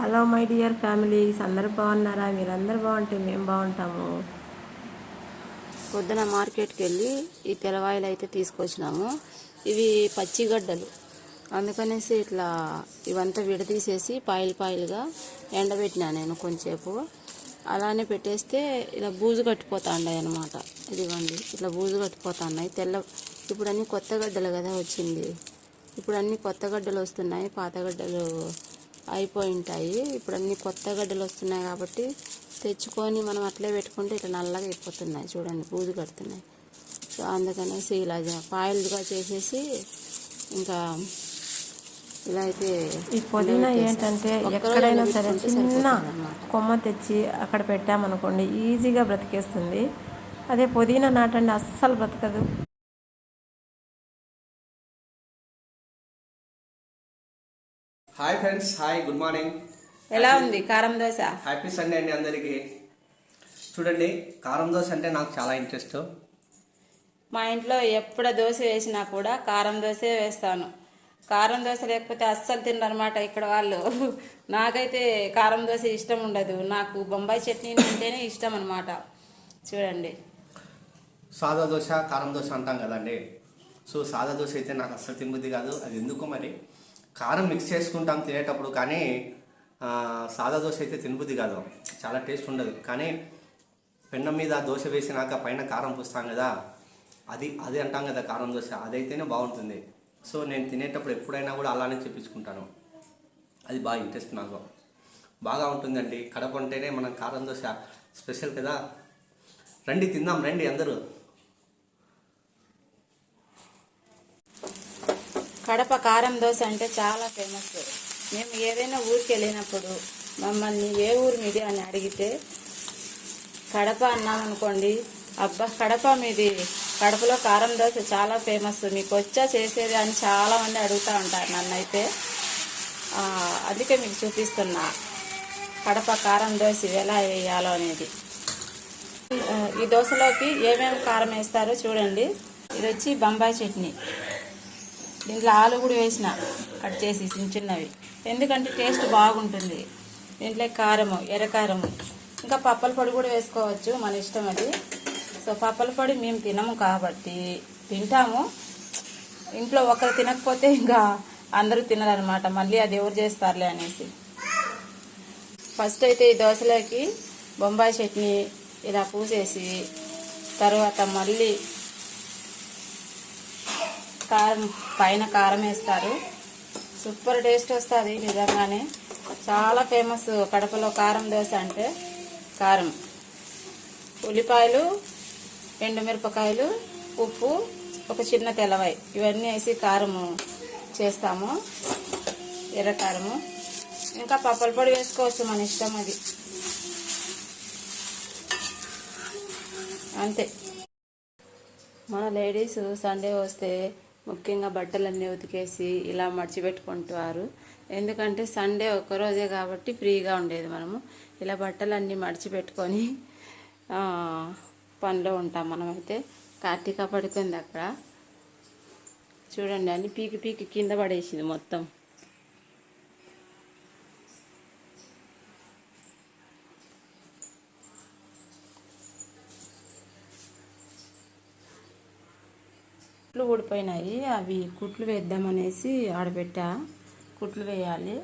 Hello my dear families అందరూ బాగున్నారా? మీరందరూ బాగుంటే మేము బాగుంటాము. పొద్దున మార్కెట్కి వెళ్ళి ఈ తెల్లవాయిలు అయితే తీసుకొచ్చినాము. ఇవి పచ్చిగడ్డలు అందుకనేసి ఇట్లా ఇవంతా విడదీసేసి పాయిల్ పాయిల్గా ఎండబెట్టినా నేను కొంచెంసేపు. అలానే పెట్టేస్తే ఇలా బూజు కట్టిపోతాండాయి అనమాట ఇదిగోండి ఇట్లా బూజు కట్టిపోతున్నాయి. తెల్ల ఇప్పుడు అన్ని కొత్త గడ్డలు కదా వచ్చింది. ఇప్పుడు అన్ని కొత్త గడ్డలు వస్తున్నాయి పాత గడ్డలు అయిపోయి ఉంటాయి ఇప్పుడు అన్ని కొత్త గడ్డలు వస్తున్నాయి కాబట్టి తెచ్చుకొని మనం అట్లే పెట్టుకుంటే ఇట్లా నల్లగా అయిపోతున్నాయి. చూడండి బూజు కడుతున్నాయి. సో అందుకనేసి ఇలా పాయలుగా చేసేసి ఇంకా ఇలా అయితే ఈ పుదీనా ఏంటంటే ఎక్కడైనా సరే చిన్న కొమ్మ తెచ్చి అక్కడ పెట్టామనుకోండి ఈజీగా బ్రతికేస్తుంది. అదే పుదీనా నాటండి అస్సలు బ్రతకదు. Hi friends hi good morning ఎలా ఉంది? కారం దోశ? హ్యాపీ సండే అండి అందరికీ. చూడండి కారం దోశ అంటే నాకు చాలా ఇంట్రెస్ట్ మా ఇంట్లో ఎప్పుడు దోశ వేసినా కూడా కారం దోశే వేస్తాను. కారం దోశ లేకపోతే అస్సలు తినరనమాట ఇక్కడ వాళ్ళు. నాకైతే కారం దోశ ఇష్టం ఉండదు. నాకు బొంబాయి చట్నీ అంటేనే ఇష్టం అనమాట చూడండి. సాదా దోశ కారం దోశ అంటాం కదండి. సో సాదా దోశ అయితే నాకు అస్సలు తినబుద్ధి కాదు. అది ఎందుకో మరి? కారం మిక్స్ చేసుకుంటాం తినేటప్పుడు కానీ సాదా దోశ అయితే తినబుద్ది కాదు. చాలా టేస్ట్ ఉండదు. కానీ పెన్నం మీద దోశ వేసినాక పైన కారం పూస్తాం కదా అది అది అంటాం కదా కారం దోశ అదైతేనే బాగుంటుంది. సో నేను తినేటప్పుడు ఎప్పుడైనా కూడా అలానే చెప్పించుకుంటాను అది బాగా ఇంట్రెస్ట్ నాకు. బాగా ఉంటుందండి. కడప అంటేనే మనం కారం దోశ స్పెషల్ కదా. రండి తిందాం రండి అందరూ. కడప కారం దోశ అంటే చాలా ఫేమస్. మేము ఏదైనా ఊరికి వెళ్ళినప్పుడు మమ్మల్ని ఏ ఊరు మీది అని అడిగితే కడప అన్నామనుకోండి అబ్బా కడప మీది కడపలో కారం దోశ చాలా ఫేమస్ మీకు వచ్చా చేసేది అని చాలామంది అడుగుతూ ఉంటారు నన్ను అయితే అందుకే మీకు చూపిస్తున్నా కడప కారం దోశ ఎలా వేయాలో అనేది. ఈ దోశలోకి ఏమేమి కారం వేస్తారో చూడండి. ఇది వచ్చి బొంబాయి చట్నీ. దీంట్లో ఆలు కూడా వేసిన. కట్ చేసి చిన్న చిన్నవి. ఎందుకంటే టేస్ట్ బాగుంటుంది. దీంట్లో కారము ఎర్రకారము ఇంకా పప్పల పొడి కూడా వేసుకోవచ్చు. మన ఇష్టం అది. సో పప్పల పొడి మేము తినము కాబట్టి తింటాము. ఇంట్లో ఒకరు తినకపోతే ఇంకా అందరూ తినరనమాట మళ్ళీ అది ఎవరు చేస్తారులే అనేసి. ఫస్ట్ అయితే ఈ దోశలోకి బొంబాయి చట్నీ ఇలా పూసేసి తర్వాత మళ్ళీ కారం పైన కారం వేస్తారు. సూపర్ టేస్ట్ వస్తుంది నిజంగానే. చాలా ఫేమస్ కడపలో కారం దోశ అంటే కారం. ఉల్లిపాయలు ఎండుమిరపకాయలు ఉప్పు ఒక చిన్న తెల్లవాయి. ఇవన్నీ వేసి కారము చేస్తాము. ఎర్రకారము ఇంకా పప్పల పొడి వేసుకోవచ్చు మన ఇష్టం అది. అంతే. మన లేడీస్ సండే వస్తే ముఖ్యంగా బట్టలన్నీ ఉతికేసి ఇలా మడిచిపెట్టుకుంటారు ఎందుకంటే సండే ఒక్కరోజే కాబట్టి ఫ్రీగా ఉండేది మనము. ఇలా బట్టలన్నీ మడిచిపెట్టుకొని పనిలో ఉంటాం మనమైతే. కార్తీక పడుకుంది అక్కడ. చూడండి అన్ని పీకి పీకి కింద పడేసింది మొత్తం. కుట్లు ఊడిపోయినాయి. అవి కుట్లు వేద్దామనేసి ఆడబెట్టా. కుట్లు వేయాలి.